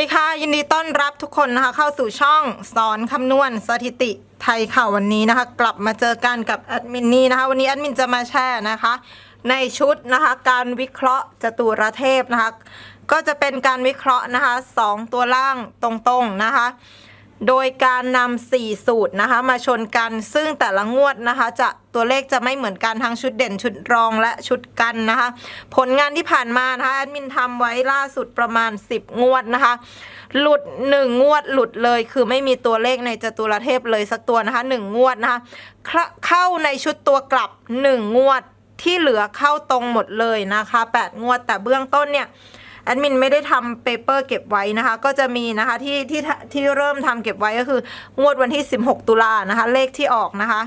ดีค่ะ ยินดีต้อนรับทุกคนนะคะ เข้าสู่ช่องสอนคำนวณสถิติไทยข่าววันนี้นะคะ กลับมาเจอกันกับแอดมินนี่นะคะ วันนี้แอดมินจะมาแชร์นะคะ ในชุดนะคะ การวิเคราะห์จตุรเทพนะคะ ก็จะเป็นการวิเคราะห์นะคะสองตัวล่างตรงๆนะคะ โดยการนำสี่สูตรนะคะ มาชนกันซึ่งแต่ละงวดนะคะ จะตัวเลขจะไม่เหมือนกันทั้งชุดเด่นชุดรองและชุดกันนะคะ ผลงานที่ผ่านมานะคะแอดมินทำไว้ล่าสุดประมาณ 10 งวดนะคะ หลุด 1 งวดหลุดเลย คือไม่มีตัวเลขในจตุรเทพเลยสักตัวนะคะ 1 งวดนะคะเข้าเข้าในชุดตัวกลับ 1 งวดที่เหลือเข้าตรงหมดเลยนะคะ 8 งวดแต่เบื้องต้นเนี่ย แอดมินไม่ได้ทำเปเปอร์เก็บไว้นะคะ ก็จะมีนะคะที่ที่ที่เริ่มทำเก็บไว้ก็คืองวดวันที่ 16 ตุลานะคะ เลขที่ออกนะคะ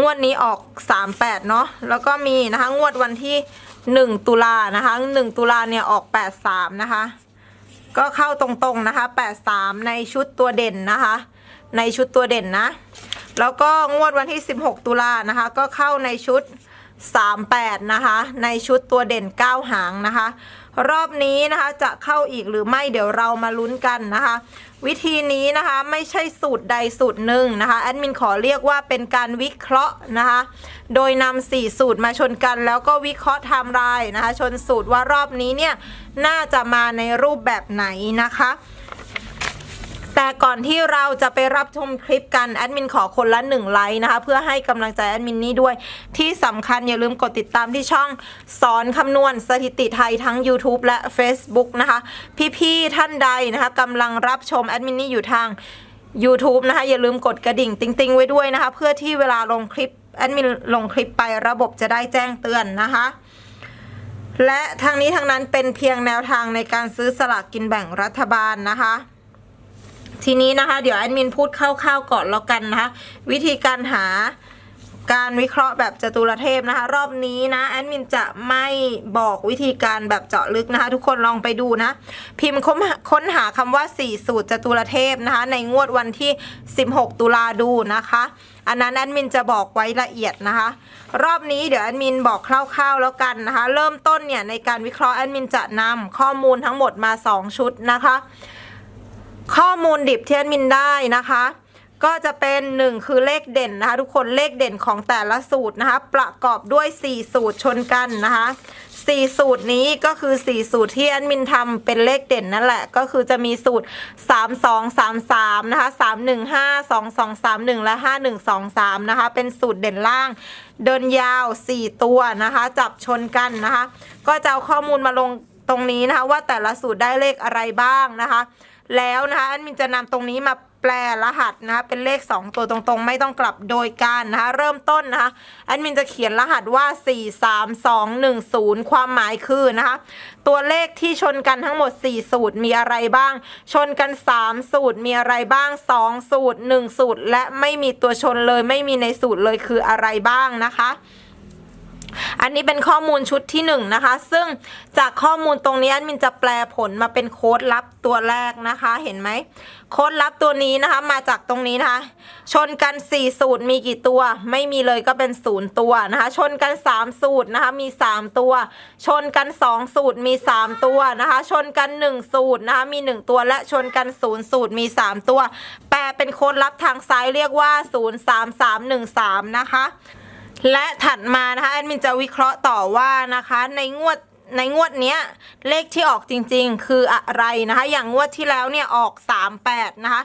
งวดนี้ออก 38 เนาะแล้วก็มีนะคะ งวดวันที่ 1 ตุลานะคะ 1 ตุลาเนี่ยออก 83 นะคะ ก็เข้าตรงๆนะคะ 83 ในชุดตัวเด่นนะคะ ในชุดตัวเด่นนะ แล้วก็งวดวันที่ 16 ตุลานะคะ ก็เข้าในชุด 38 นะคะ ในชุดตัวเด่น 9 หางนะคะ รอบนี้นะคะจะเข้าอีกหรือไม่เดี๋ยวเรามาลุ้นกันนะคะ วิธีนี้นะคะไม่ใช่สูตรใดสูตรหนึ่งนะคะแอดมินขอเรียกว่าเป็นการวิเคราะห์นะคะ โดยนำสี่สูตรมาชนกันแล้วก็วิเคราะห์ไทม์ไลน์นะคะ ชนสูตรว่ารอบนี้เนี่ยน่าจะมาในรูปแบบไหนนะคะ แต่ก่อนที่เราจะไปรับชมคลิปกันแอดมินขอคนละ1ไลค์นะคะเพื่อให้กำลังใจแอดมินนี่ด้วย ที่สำคัญอย่าลืมกดติดตามที่ช่องสอนคำนวณสถิติไทยทั้ง YouTube และ Facebook นะคะ พี่ๆท่านใดนะคะกำลังรับชมแอดมินนี่อยู่ทาง YouTube นะคะอย่าลืมกดกระดิ่งติ๊งๆ ไว้ด้วยนะคะ เพื่อที่เวลาลงคลิปแอดมินลงคลิปไประบบจะได้แจ้งเตือนนะคะ และทางนี้ทางนั้นเป็นเพียงแนวทางในการซื้อสลากกินแบ่งรัฐบาลนะคะ ทีนี้นะคะเดี๋ยวแอดมินพูดคร่าวๆก่อนแล้วกันนะคะ วิธีการหาการวิเคราะห์แบบจตุรเทพนะคะ รอบนี้นะแอดมินจะไม่บอกวิธีการแบบเจาะลึกนะคะ ทุกคนลองไปดูนะ พิมพ์ค้นค้นหาคำว่า 4 สูตรจตุรเทพนะคะ ในงวดวันที่ 16 ตุลาดูนะคะ อันนั้นแอดมินจะบอกไว้ละเอียดนะคะ รอบนี้เดี๋ยวแอดมินบอกคร่าวๆแล้วกันนะคะ เริ่มต้นเนี่ยในการวิเคราะห์แอดมินจะนำข้อมูลทั้งหมดมา 2 ชุดนะคะ ข้อมูลดิบที่แอดมินได้นะคะ ก็จะเป็น1คือเลขเด่นนะคะทุกคนเลขเด่นของแต่ละสูตรนะคะ ประกอบด้วย 4 สูตรชนกันนะคะ4สูตรนี้ก็คือ 4 สูตรที่แอดมินทำเป็นเลขเด่นนั่นแหละ ก็คือจะมีสูตร 3 2 3 3 นะคะ 3 1 5 2 2 3 1 และ 5 1 2 3 นะคะ เป็นสูตรเด่นล่าง เดินยาว 4 ตัวนะคะ จับชนกันนะคะ ก็จะเอาข้อมูลมาลงตรงนี้นะคะ ว่าแต่ละสูตรได้เลขอะไรบ้างนะคะ แล้วนะคะแอดมินจะนำตรงนี้มาแปลรหัสนะคะเป็นเลข 2 ตัวตรงๆ ไม่ต้องกลับโดยการนะคะเริ่มต้นนะคะแอดมินจะเขียนรหัสว่า 4 3 2 1 0 ความหมายคือนะคะตัวเลขที่ชนกันทั้งหมด 4 สูตรมีอะไรบ้าง ชนกัน 3 สูตรมีอะไรบ้าง 2 สูตร 1 สูตร และไม่มีตัวชนเลยไม่มีในสูตรเลยคืออะไรบ้างนะคะ อันนี้เป็นข้อมูลชุดที่1นงนะคะ ซึ่งจากข้อมูลตรงนี้แอดมินจะแปลผลมาเป็นโค้ดลับตัวแรกนะคะ เห็นไหม โค้ดลับตัวนี้นะคะ มาจากตรงนี้นะคะ ชนกัน 4 สูตรมีกี่ตัว ไม่มีเลยก็เป็นศูนย์ตัวนะคะ ชนกัน 3 สูตรนะคะมี 3 ตัว ชนกัน 2 สูตรมี 3 ตัวนะคะ ชนกัน 1 สูตรนะคะมี 1 ตัวและชนกัน 0 สูตรมี 3 ตัว แปลเป็นโค้ดลับทางซ้ายเรียกว่า 03313 นะคะ และถัดมานะคะแอดมินจะวิเคราะห์ต่อว่านะคะในงวดในงวดเนี้ยเลขที่ออกจริงๆ คืออะไรนะคะ อย่างงวดที่แล้วเนี่ยออก 38 นะคะ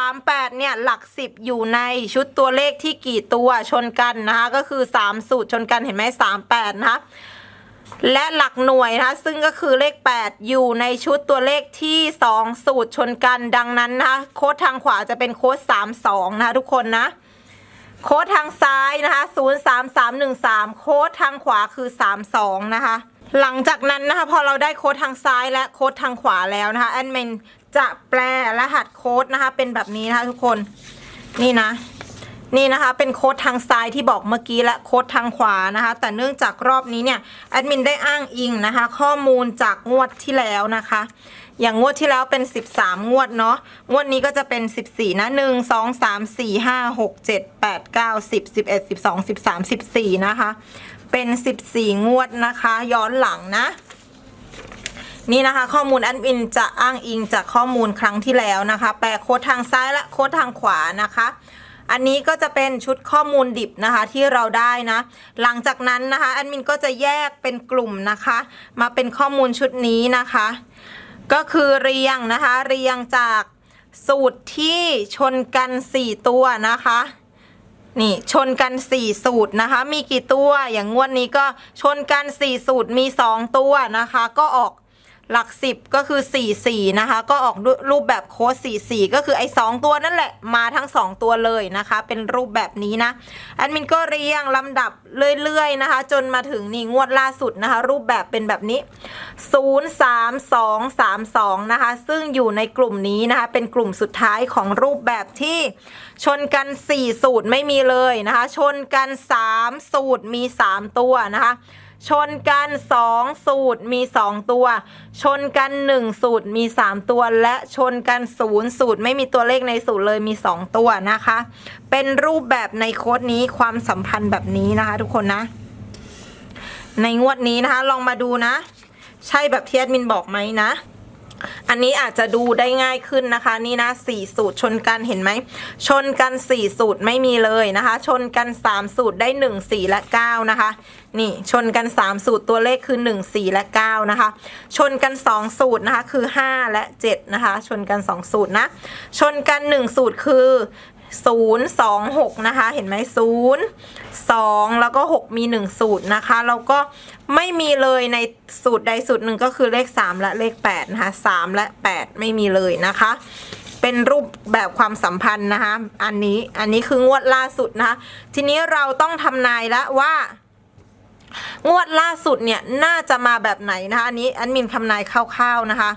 38 เนี่ยหลัก 10 อยู่ในชุดตัวเลขที่กี่ตัวชนกันนะคะก็คือ 3 สูตรชนกันเห็นไหม38 นะคะและหลักหน่วยนะคะซึ่งก็คือเลข 8 อยู่ในชุดตัวเลขที่ 2 สูตรชนกันดังนั้นนะคะโค้ดทางขวาจะเป็นโค้ด32 นะคะทุกคนนะ โค้ดทางซ้ายนะคะ 03313 โค้ดทางขวาคือ 32 นะคะ หลังจากนั้นนะคะ พอเราได้โค้ดทางซ้ายและโค้ดทางขวาแล้วนะคะแอดมินจะแปลรหัสโค้ดนะคะ เป็นแบบนี้นะคะทุกคน นี่นะ นี่นะคะเป็นโค้ดทางซ้ายที่บอกเมื่อกี้และโค้ดทางขวานะคะ แต่เนื่องจากรอบนี้เนี่ยแอดมินได้อ้างอิงนะคะ ข้อมูลจากงวดที่แล้วนะคะ อย่างงวดที่แล้วเป็น 13 งวดเนาะงวดนี้ก็จะเป็น 14 นะ 1 2 3 4 5 6 7 8 9 10 11 12 13 14 นะคะ เป็น 14 งวดนะคะ ย้อนหลังนะนี่นะคะ ข้อมูลแอดมินจะอ้างอิงจากข้อมูลครั้งที่แล้วนะคะ แปลโค้ดทางซ้ายและโค้ดทางขวานะคะ อันนี้ก็จะเป็นชุดข้อมูลดิบนะคะที่เราได้นะ หลังจากนั้นนะคะแอดมินก็จะแยกเป็นกลุ่มนะคะ มาเป็นข้อมูลชุดนี้นะคะ ก็คือเรียงนะคะ เรียงจากสูตรที่ชนกัน 4 ตัวนะคะนี่ชนกัน 4 สูตรนะคะ มีกี่ตัวอย่างงวดนี้ก็ชนกัน 4 สูตรมี 2 ตัวนะคะ ก็ออก หลัก10ก็คือ4 4นะคะ ก็ออกรูปแบบโค้ด4 4ก็คือไอ้2ตัวนั่นแหละมาทั้ง 2 ตัวเลยนะคะ เป็นรูปแบบนี้นะแอดมินก็เรียงลำดับเรื่อยๆนะคะ จนมาถึงนี่งวดล่าสุดนะคะ รูปแบบเป็นแบบนี้ 0 3 2 3 2นะคะ ซึ่งอยู่ในกลุ่มนี้นะคะ เป็นกลุ่มสุดท้ายของรูปแบบที่ชนกัน 4 สูตรไม่มีเลยนะคะ ชนกัน 3 สูตรมี 3 ตัวนะคะ ชนกัน 2 สูตรมี 2 ตัว ชนกัน 1 สูตรมี 3 ตัว และชนกัน 0 สูตรไม่มีตัวเลขในสูตรเลยมี 2 ตัวนะคะ เป็นรูปแบบในโค้ดนี้ความสัมพันธ์แบบนี้นะคะ ทุกคนนะ ในงวดนี้นะคะ ลองมาดูนะ ใช่แบบที่แอดมินบอกไหมนะ อันนี้อาจจะดูได้ง่ายขึ้นนะคะ นี่นะสี่สูตรชนกันเห็นไหม ชนกันสี่สูตรไม่มีเลยนะคะ ชนกันสามสูตรได้หนึ่งสี่และเก้านะคะ นี่ชนกันสามสูตรตัวเลขคือหนึ่งสี่และเก้านะคะ ชนกันสองสูตรนะคะคือห้าและเจ็ดนะคะ ชนกันสองสูตรนะ ชนกันหนึ่งสูตรคือ ศูนย์สองหกนะคะ เห็นไหมศูนย์สองแล้วก็หกมีหนึ่งสูตรนะคะ แล้วก็ไม่มีเลยในสูตรใดสูตรหนึ่งก็คือเลขสามและเลขแปดนะคะสามและแปดไม่มีเลยนะคะ เป็นรูปแบบความสัมพันธ์นะคะ อันนี้อันนี้คืองวดล่าสุดนะคะ ทีนี้เราต้องทำนายแล้วว่างวดล่าสุดเนี่ยน่าจะมาแบบไหนนะคะ อันนี้แอันมินคำนายคร่าวๆนะคะ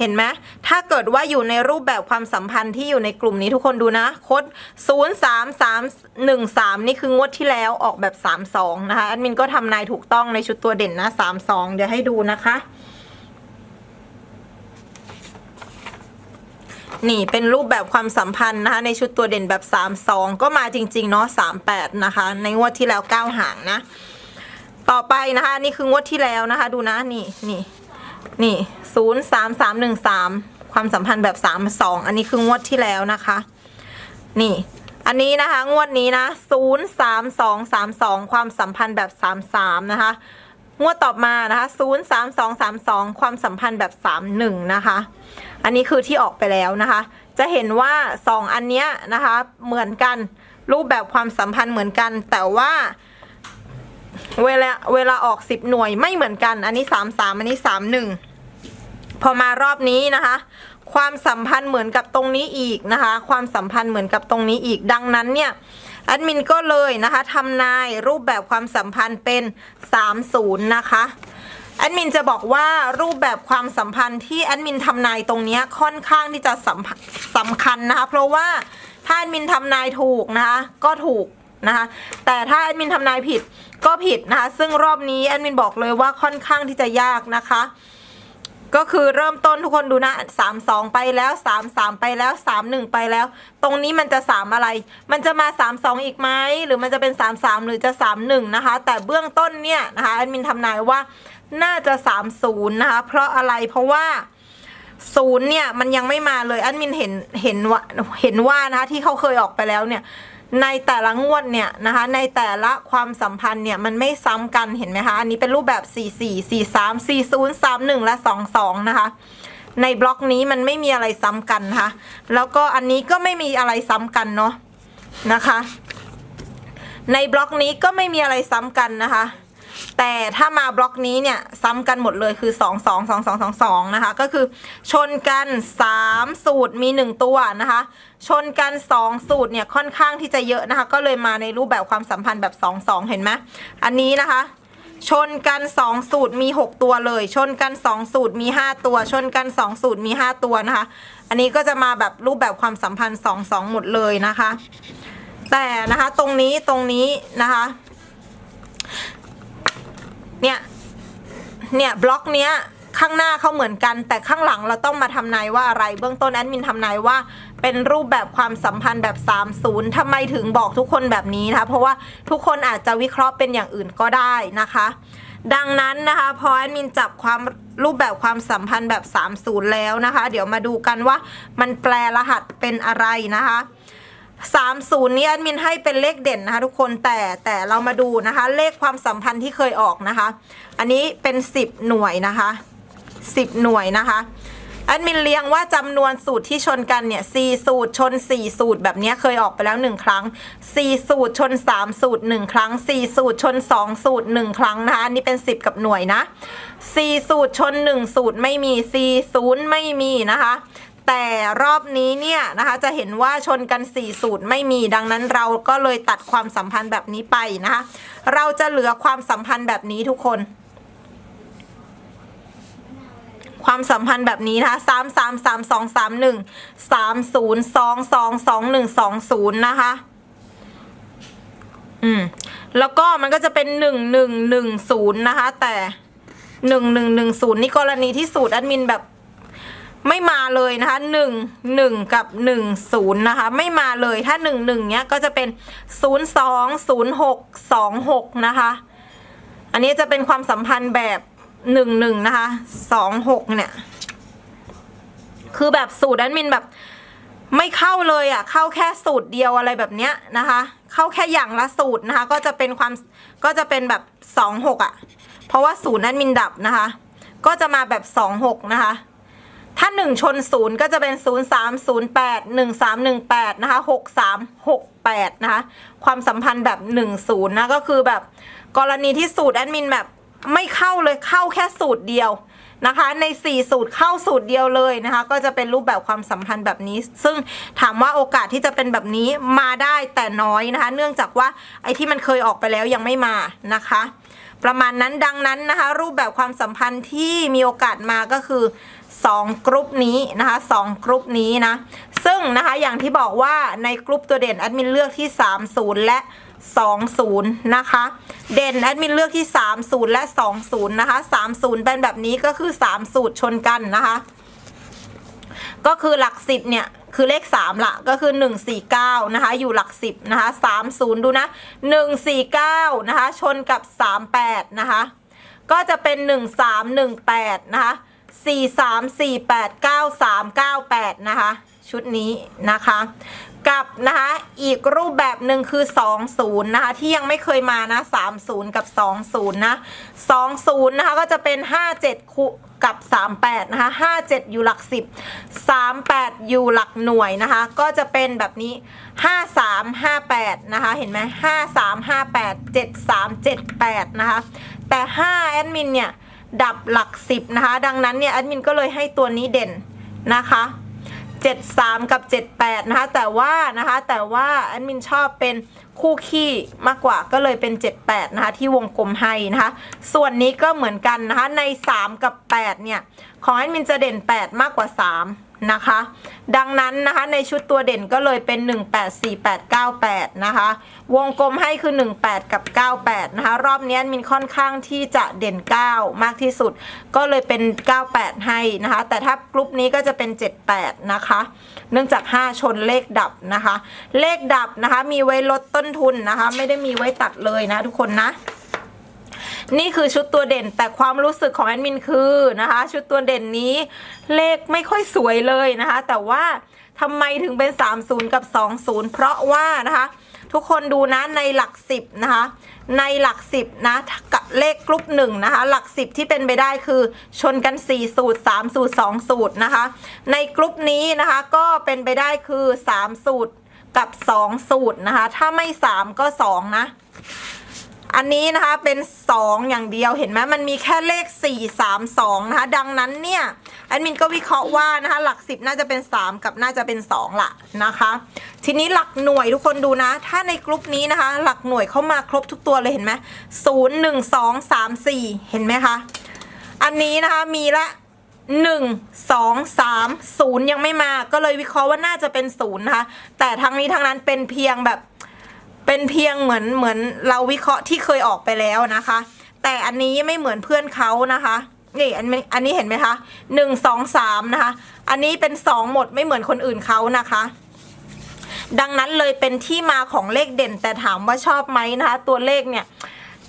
เห็นไหมถ้าเกิดว่าอยู่ในรูปแบบความสัมพันธ์ที่อยู่ในกลุ่มนี้ทุกคนดูนะโค้ด0 3 3 1 3 นี่คืองวดที่แล้วออกแบบ 3 2 นะคะแอดมินก็ทำนายถูกต้องในชุดตัวเด่นนะ 3 2 เดี๋ยวให้ดูนะคะนี่เป็นรูปแบบความสัมพันธ์นะคะในชุดตัวเด่นแบบ 3 2 ก็มาจริง ๆ เนาะ3 8 นะคะ ในงวดที่แล้ว 9 หางนะ ต่อไปนะคะ นี่คืองวดที่แล้วนะคะ ดูนะนี่นี่ นี่ศูนย์สามสามหนึ่งสามความสัมพันธ์แบบสามสองอันนี้คืองวดที่แล้วนะคะ นี่ อันนี้นะคะ งวดนี้นะศูนย์สามสองสามสองความสัมพันธ์แบบสามสามนะคะ งวดต่อมานะคะศูนย์สามสองสามสองความสัมพันธ์แบบสามหนึ่งนะคะ อันนี้คือที่ออกไปแล้วนะคะ จะเห็นว่าสองอันเนี้ยนะคะ เหมือนกันรูปแบบความสัมพันธ์เหมือนกัน แต่ว่า เวลาเวลาออกสิบหน่วยไม่เหมือนกัน อันนี้สามสามอันนี้สามหนึ่งพอมารอบนี้นะคะ ความสัมพันธ์เหมือนกับตรงนี้อีกนะคะ ความสัมพันธ์เหมือนกับตรงนี้อีกดังนั้นเนี่ยแอดมินก็เลยนะคะทำนายรูปแบบความสัมพันธ์เป็น 30 นะคะแอดมินจะบอกว่ารูปแบบความสัมพันธ์ที่แอดมินทำนายตรงนี้ค่อนข้างที่จะสำสำคัญนะคะ เพราะว่าถ้าแอดมินทำนายถูกนะคะก็ถูกนะคะแต่ถ้าแอดมินทำนายผิด ก็ผิดนะคะ ซึ่งรอบนี้แอดมินบอกเลยว่าค่อนข้างที่จะยากนะคะ ก็คือเริ่มต้นทุกคนดูนะสามสองไปแล้วสามสามไปแล้วสามหนึ่งไปแล้ว ตรงนี้มันจะสามอะไร มันจะมาสามสองอีกไหมหรือมันจะเป็นสามสามหรือจะสามหนึ่งนะคะ แต่เบื้องต้นเนี่ยนะคะแอดมินทำนายว่าน่าจะสามศูนย์นะคะ เพราะอะไรเพราะว่าศูนย์เนี่ยมันยังไม่มาเลยแอดมินเห็นเห็นว่าเห็นว่านะคะที่เขาเคยออกไปแล้วเนี่ย ในแต่ละงวดเนี่ยนะคะในแต่ละความสัมพันธ์เนี่ยมันไม่ซ้ำกันเห็นไหมคะอันนี้เป็นรูปแบบ 4 4 4 3 4 0 3 1 และ 2 2 นะคะ ในบล็อกนี้มันไม่มีอะไรซ้ำกันนะคะแล้วก็อันนี้ก็ไม่มีอะไรซ้ำกันเนาะนะคะ ในบล็อกนี้ก็ไม่มีอะไรซ้ำกันนะคะ แต่ถ้ามาบล็อกนี้เนี่ยซ้ำกันหมดเลยคือ 2 2 2 2 2 2 นะคะ ก็คือชนกัน 3 สูตรมี 1 ตัวนะคะ ชนกัน 2 สูตรเนี่ยค่อนข้างที่จะเยอะนะคะ ก็เลยมาในรูปแบบความสัมพันธ์แบบ 2 2 เห็นไหมอันนี้นะคะชนกัน 2 สูตรมี 6 ตัวเลย ชนกัน 2 สูตรมี 5 ตัว ชนกัน 2 สูตรมี 5 ตัวนะคะ อันนี้ก็จะมาแบบรูปแบบความสัมพันธ์ 2 2 หมดเลยนะคะ แต่นะคะตรงนี้ตรงนี้นะคะ เนี่ย เนี่ยบล็อกเนี้ยข้างหน้าเขาเหมือนกัน แต่ข้างหลังเราต้องมาทำนายว่าอะไร เบื้องต้นแอดมินทำนายว่า เป็นรูปแบบความสัมพันธ์แบบ 30ทำไมถึงบอกทุกคนแบบนี้นะคะเพราะว่าทุกคนอาจจะวิเคราะห์เป็นอย่างอื่นก็ได้นะคะ ดังนั้นนะคะพอแอดมินจับความรูปแบบความสัมพันธ์แบบ 30 แล้วนะคะ เดี๋ยวมาดูกันว่ามันแปลรหัสเป็นอะไรนะคะ 30 นี้แอดมินให้เป็นเลขเด่นนะคะทุกคนแต่แต่เรามาดูนะคะ เลขความสัมพันธ์ที่เคยออกนะคะ อันนี้เป็น 10 หน่วยนะคะ 10 หน่วยนะคะแอดมินเรียงว่าจำนวนสูตรที่ชนกันเนี่ย4สูตรชน 4 สูตรแบบนี้เคยออกไปแล้ว 1 ครั้ง 4 สูตรชน 3 สูตร 1 ครั้ง 4 สูตรชน 2 สูตร 1 ครั้งนะคะอันนี้เป็น 10 กับหน่วยนะ 4 สูตรชน 1 สูตรไม่มี4ศูนย์ไม่มีนะคะ แต่รอบนี้เนี่ยนะคะจะเห็นว่าชนกัน4สูตรไม่มีดังนั้นเราก็เลยตัดความสัมพันธ์แบบนี้ไปนะคะเราจะเหลือความสัมพันธ์แบบนี้ทุกคน ความสัมพันธ์แบบนี้นะคะสามสามสามสองสามหนึ่งสามศูนย์สองสองสองหนึ่งสองศูนย์นะคะอืมแล้วก็มันก็จะเป็นหนึ่งหนึ่งหนึ่งศูนย์นะคะ แต่หนึ่งหนึ่งหนึ่งศูนย์นี่กรณีที่สูตรแอดมินแบบ ไม่มาเลยนะคะหนึ่งหนึ่งกับหนึ่งศูนย์นะคะ ไม่มาเลยถ้าหนึ่งหนึ่งเนี้ยก็จะเป็นศูนย์สองศูนย์หกสองหกนะคะ อันนี้จะเป็นความสัมพันธ์แบบหนึ่งหนึ่งนะคะสองหกเนี่ย คือแบบสูตรแอดมินแบบไม่เข้าเลยอะ เข้าแค่สูตรเดียวอะไรแบบเนี้ยนะคะ เข้าแค่อย่างละสูตรนะคะ ก็จะเป็นความก็จะเป็นแบบสองหกอะ เพราะว่าศูนย์แอดมินดับนะคะ ก็จะมาแบบสองหกนะคะ ถ้าหนึ่งชนศูนย์ก็จะเป็นศูนย์สามศูนย์แปดหนึ่งสามหนึ่งแปดนะคะหกสามหกแปดนะคะ ความสัมพันธ์แบบหนึ่งศูนย์นะ ก็คือแบบกรณีที่สูตรแอดมินแบบไม่เข้าเลยเข้าแค่สูตรเดียวนะคะ ใน 4 สูตรเข้าสูตรเดียวเลยนะคะ ก็จะเป็นรูปแบบความสัมพันธ์แบบนี้ ซึ่งถามว่าโอกาสที่จะเป็นแบบนี้มาได้แต่น้อยนะคะ เนื่องจากว่าไอ้ที่มันเคยออกไปแล้วยังไม่มานะคะ ประมาณนั้นดังนั้นนะคะ รูปแบบความสัมพันธ์ที่มีโอกาสมาก็คือ 2 กรุ๊ปนี้นะคะ2กรุ๊ปนี้นะ ซึ่งนะคะอย่างที่บอกว่าในกรุ๊ปตัวเด่นแอดมินเลือกที่ 30 และ 20 นะคะ เด่นแอดมินเลือกที่ 30 และ 20 นะคะ 30 เป็นแบบนี้ก็คือ 3 สูตรชนกันนะคะ ก็คือหลัก 10 เนี่ยคือเลข 3 ละก็คือ 149 นะคะ อยู่หลัก 10 นะคะ 30 ดูนะ 149 นะคะ ชนกับ 38 นะคะ ก็จะเป็น 1318 นะคะ 43489398 นะคะ ชุดนี้นะคะกับนะคะ อีกรูปแบบหนึ่งคือ 20 นะคะ ที่ยังไม่เคยมานะ 30 กับ 20 นะ 20 นะคะ ก็จะเป็น 57คูกับ 38 นะคะ 57 อยู่หลัก 10 38 อยู่หลักหน่วยนะคะ ก็จะเป็นแบบนี้ 53 58 นะคะ เห็นไหม53 58 73 78 นะคะ แต่ 5 แอดมินเนี่ย ดับหลักสิบนะคะ ดังนั้นเนี่ยแอดมินก็เลยให้ตัวนี้เด่นนะคะ 73 กับ 78 นะคะ แต่ว่านะคะแต่ว่าแอดมินชอบเป็นคู่ขี้มากกว่าก็เลยเป็น 78 นะคะ ที่วงกลมให้นะคะ ส่วนนี้ก็เหมือนกันนะคะใน 3 กับ 8 เนี่ย ของแอดมินจะเด่น 8 มากกว่า 3 นะคะ ดังนั้นนะคะในชุดตัวเด่นก็เลยเป็น 184898 นะคะ วงกลมให้คือ 18 กับ 98 นะคะ รอบนี้มินค่อนข้างที่จะเด่น 9 มากที่สุด ก็เลยเป็น 98 ให้นะคะ แต่ถ้ากรุ๊ปนี้ก็จะเป็น 78 นะคะ เนื่องจาก 5 ชนเลขดับนะคะ เลขดับนะคะมีไว้ลดต้นทุนนะคะ ไม่ได้มีไว้ตัดเลยนะทุกคนนะ นี่คือชุดตัวเด่นแต่ความรู้สึกของแอดมินคือนะคะ ชุดตัวเด่นนี้เลขไม่ค่อยสวยเลยนะคะ แต่ว่าทำไมถึงเป็น 30 กับ 20 เพราะว่านะคะทุกคนดูนะในหลัก10นะคะ ในหลัก10นะกับเลขกรุ๊ปหนึ่งนะคะ หลัก10ที่เป็นไปได้คือชนกัน 4 สูตร 3 สูตร 2 สูตรนะคะ ในกรุ๊ปนี้นะคะก็เป็นไปได้คือ 3 สูตรกับ 2 สูตรนะคะ ถ้าไม่ 3 ก็ 2 นะ อันนี้นะคะเป็น 2 อย่างเดียวเห็นไหมมันมีแค่เลข 4 3 2 นะคะ ดังนั้นเนี่ยแอดมินก็วิเคราะห์ว่านะคะหลัก 10 น่าจะเป็น 3 กับน่าจะเป็น 2 ละนะคะ ทีนี้หลักหน่วยทุกคนดูนะ ถ้าในกลุ่มนี้นะคะ หลักหน่วยเข้ามาครบทุกตัวเลยเห็นไหม0 1 2 3 4เห็นไหมคะ อันนี้นะคะมีละหนึ่งสองสามศูนย์ยังไม่มาก็เลยวิเคราะห์ว่าน่าจะเป็นศูนย์นะคะแต่ทั้งนี้ทั้งนั้นเป็นเพียงแบบ เป็นเพียงเหมือนเหมือนเราวิเคราะห์ที่เคยออกไปแล้วนะคะ แต่อันนี้ไม่เหมือนเพื่อนเขานะคะนี่อันนี้อันนี้เห็นไหมคะหนึ่งสองสามนะคะ อันนี้เป็นสองหมดไม่เหมือนคนอื่นเขานะคะ ดังนั้นเลยเป็นที่มาของเลขเด่น แต่ถามว่าชอบไหมนะคะ ตัวเลขเนี่ย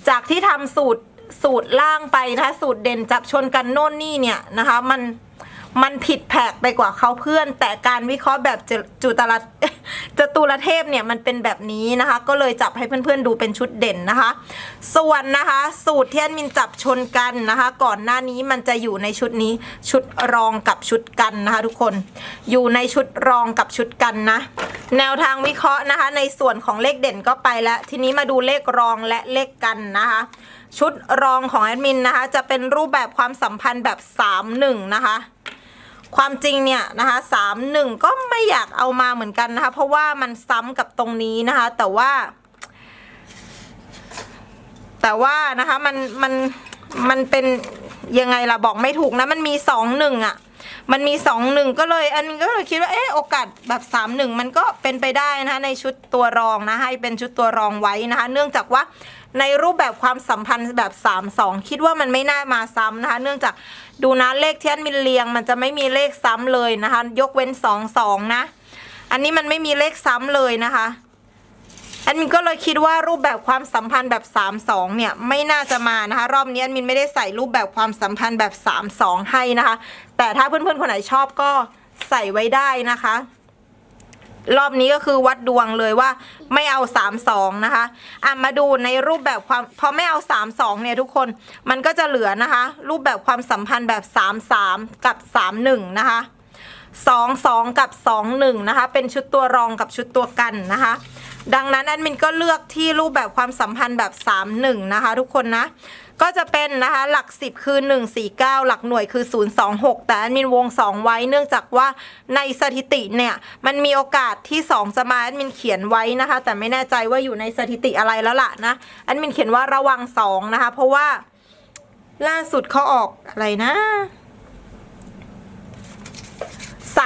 จากที่ทำสูตรสูตรล่างไปนะคะ สูตรเด่นจับชนกันโน่นนี่เนี่ยนะคะ มัน มันผิดแผกไปกว่าเขาเพื่อน แต่การวิเคราะห์แบบจจุตรจตุรเทพเนี่ยมันเป็นแบบนี้นะคะ ก็เลยจับให้เพื่อนๆดูเป็นชุดเด่นนะคะ ส่วนนะคะ สูตรที่แอดมินจับชนกันนะคะ ก่อนหน้านี้มันจะอยู่ในชุดนี้ชุดรองกับชุดกันนะคะ ทุกคนอยู่ในชุดรองกับชุดกันนะ แนวทางวิเคราะห์นะคะ ในส่วนของเลขเด่นก็ไปแล้ว ทีนี้มาดูเลขรองและเลขกันนะคะ ชุดรองของแอดมินนะคะ จะเป็นรูปแบบความสัมพันธ์แบบ 3-1 นะคะ ความจริงเนี่ยนะคะสามหนึ่งก็ไม่อยากเอามาเหมือนกันนะคะ เพราะว่ามันซ้ำกับตรงนี้นะคะ แต่ว่า แต่ว่านะคะมันมันมันเป็นยังไงล่ะบอกไม่ถูกนะ มันมีสองหนึ่งอะ มันมีสองหนึ่งก็เลยอันนี้ก็เลยคิดว่าเออโอกาสแบบสามหนึ่งมันก็เป็นไปได้นะคะในชุดตัวรองนะให้เป็นชุดตัวรองไว้นะคะ เนื่องจากว่า ในรูปแบบความสัมพันธ์แบบสาสองคิดว่ามันไม่น่ามาซ้ำนะคะ เนื่องจากดูนะเลขที่อันมินเรียง มันจะไม่มีเลขซ้ำเลยนะคะ ยกเว้นสอสองนะ อันนี้มันไม่มีเลขซ้ำเลยนะคะแอดมินก็เลยคิดว่ารูปแบบความสัมพันธ์แบบ 3-2 เนี่ยไม่น่าจะมานะคะ รอบนี้แอดมินไม่ได้ใส่รูปแบบความสัมพันธ์แบบ 3-2 ให้นะคะ แต่ถ้าเพื่อนๆคนไหนชอบก็ใส่ไว้ได้นะคะ รอบนี้ก็คือวัดดวงเลยว่าไม่เอา3-2นะคะอะมาดูในรูปแบบความพอไม่เอา3-2เนี่ยทุกคนมันก็จะเหลือนะคะ รูปแบบความสัมพันธ์แบบ3-3กับ3-1นะคะ2-2กับ2-1นะคะ เป็นชุดตัวรองกับชุดตัวกันนะคะ ดังนั้นแอดมินก็เลือกที่รูปแบบความสัมพันธ์แบบ3 1นะคะ ทุกคนนะ ก็จะเป็นนะคะหลัก 10 คือ 149 หลักหน่วยคือ 026 แต่อันมินวง 2 ไว้เนื่องจากว่าในสถิติเนี่ยมันมีโอกาสที่ 2 จะมาอันมินเขียนไว้นะคะ แต่ไม่แน่ใจว่าอยู่ในสถิติอะไรแล้วล่ะนะอันมินเขียนว่าระวัง 2 นะคะ เพราะว่าล่าสุดเขาออกอะไรนะ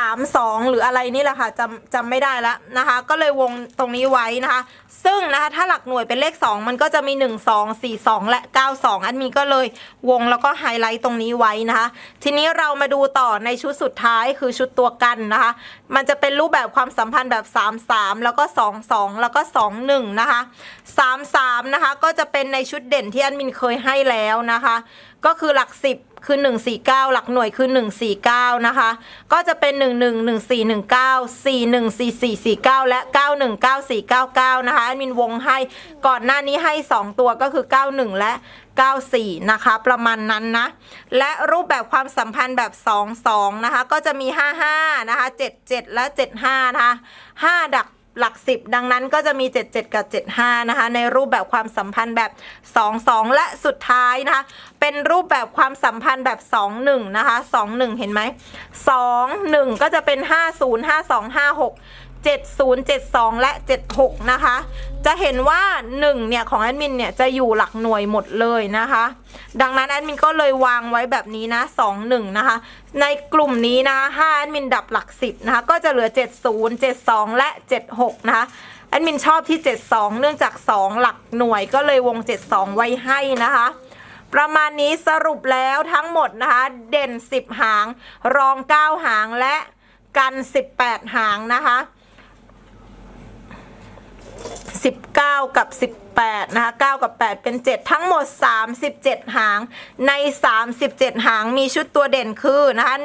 ามสองหรืออะไรนี่แหละค่ะจำจำไม่ได้แล้วนะคะ ก็เลยวงตรงนี้ไว้นะคะ ซึ่งนะคะถ้าหลักหน่วยเป็นเลข 2 มันก็จะมี 1 2 4 2 และ 9 2 อันมีก็เลยวงแล้วก็ไฮไลท์ตรงนี้ไว้นะคะ ทีนี้เรามาดูต่อในชุดสุดท้ายคือชุดตัวกันนะคะ มันจะเป็นรูปแบบความสัมพันธ์แบบ 3 3 แล้วก็ 2 2 แล้วก็ 2 1 นะคะ 3 3 นะคะก็จะเป็นในชุดเด่นที่อันมินเคยให้แล้วนะคะก็คือหลัก10คือ 149 หลักหน่วยคือ 149 นะคะ ก็จะเป็น 11 1419 414449 และ 919499 นะคะแอดมินวงให้ก่อนหน้านี้ให้ 2 ตัวก็คือ 91 และ 94 นะคะ ประมาณนั้นนะ และรูปแบบความสัมพันธ์แบบ 22 นะคะ ก็จะมี 55 นะคะ 77 และ 75 นะคะ 5 ดัก หลักสิบดังนั้นก็จะมี 77 กับ 75 นะคะ ในรูปแบบความสัมพันธ์แบบ 22 และสุดท้ายนะคะ เป็นรูปแบบความสัมพันธ์แบบ 21 นะคะ 21 เห็นไหม 21 ก็จะเป็น 50 52 56 70 72 และ 76 นะคะ จะเห็นว่า 1 เนี่ย ของแอดมินเนี่ย จะอยู่หลักหน่วยหมดเลยนะคะ ดังนั้นแอดมินก็เลยวางไว้แบบนี้นะ 2 1 นะคะ ในกลุ่มนี้นะ5แอดมินดับหลัก 10 นะคะ ก็จะเหลือ 70 72 และ 76 นะคะแอดมินชอบที่ 72 เนื่องจาก 2 หลักหน่วยก็เลยวง 72 ไว้ให้นะคะประมาณนี้สรุปแล้วทั้งหมดนะคะ เด่น 10 หาง รอง 9 หางและกัน 18 หางนะคะ 19 กับ 18 นะคะ 9 กับ 8 เป็น 7 ทั้งหมด 37 หาง ใน 37 หางมีชุดตัวเด่นคือนะคะ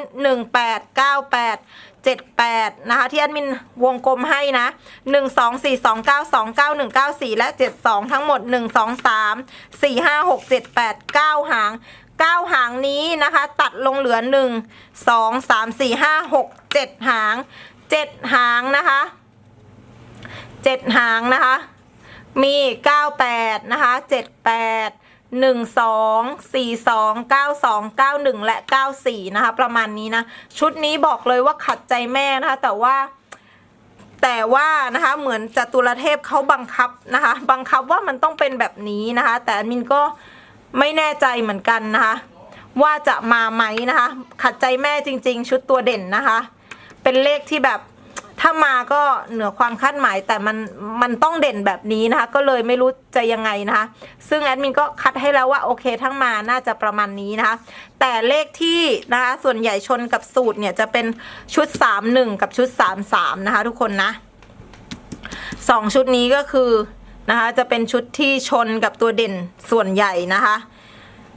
18 98 78 นะคะ ที่แอดมินวงกลมให้นะ 1 2 4 2 9 2 9 1 9 4 และ 72 ทั้งหมด 1 2 3 4 5 6 7 8 9 หาง 9 หางนี้นะคะ ตัดลงเหลือ 1 2 3 4 5 6 7 หาง 7 หางนะคะ เจ็ดหางนะคะ มี98นะคะ78 12 42 92 91และ94นะคะ ประมาณนี้นะ ชุดนี้บอกเลยว่าขัดใจแม่นะคะ แต่ว่าแต่ว่านะคะเหมือนจตุรเทพเขาบังคับนะคะ บังคับว่ามันต้องเป็นแบบนี้นะคะ แต่มินก็ไม่แน่ใจเหมือนกันนะคะ ว่าจะมาไหมนะคะ ขัดใจแม่จริง ๆ ชุดตัวเด่นนะคะ เป็นเลขที่แบบ ถ้ามาก็เหนือความคาดหมายแต่มันมันต้องเด่นแบบนี้นะคะ ก็เลยไม่รู้จะยังไงนะคะ ซึ่งแอดมินก็คัดให้แล้วว่าโอเคทั้งมาน่าจะประมาณนี้นะคะ แต่เลขที่นะคะส่วนใหญ่ชนกับสูตรเนี่ยจะเป็นชุด 3 1 กับชุด 3 3 นะคะ ทุกคนนะสองชุดนี้ก็คือนะคะจะเป็นชุดที่ชนกับตัวเด่นส่วนใหญ่นะคะ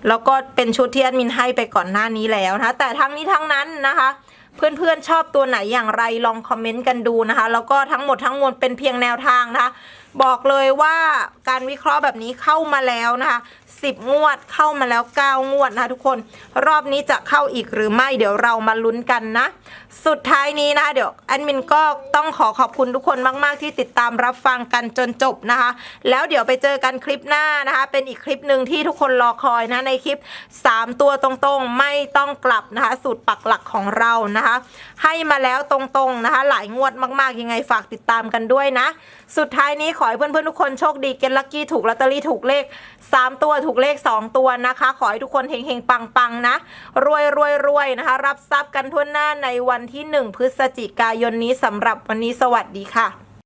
แล้วก็เป็นชุดที่แอดมินให้ไปก่อนหน้านี้แล้วนะคะแต่ทั้งนี้ทั้งนั้นนะคะ เพื่อนๆชอบตัวไหนอย่างไรลองคอมเมนต์กันดูนะคะ แล้วก็ทั้งหมดทั้งมวลเป็นเพียงแนวทางนะคะ บอกเลยว่าการวิเคราะห์แบบนี้เข้ามาแล้วนะคะ 10 งวดเข้ามาแล้ว 9 งวดนะคะทุกคน รอบนี้จะเข้าอีกหรือไม่เดี๋ยวเรามาลุ้นกันนะ สุดท้ายนี้นะคะเดี๋ยวแอดมินก็ต้องขอขอบคุณทุกคนมาก ๆ ที่ติดตามรับฟังกันจนจบนะคะ แล้วเดี๋ยวไปเจอกันคลิปหน้านะคะ เป็นอีกคลิปหนึ่งที่ทุกคนรอคอยนะในคลิป 3 ตัวตรงๆ ไม่ต้องกลับนะคะ สูตรปักหลักของเรานะคะ ให้มาแล้วตรงๆนะคะ หลายงวดมาก ๆ ยังไงฝากติดตามกันด้วยนะสุดท้ายนี้ขอให้เพื่อนๆทุกคนโชคดีเกนลักกี้ถูกลอตเตอรี่ถูกเลข 3 ตัวถูกเลข 2 ตัวนะคะ ขอให้ทุกคนเฮงๆปังๆนะ รวยรวยรวยนะคะ รับทรัพย์กันทั่วหน้าในวันที่ 1 พฤศจิกายนนี้สำหรับวันนี้สวัสดีค่ะ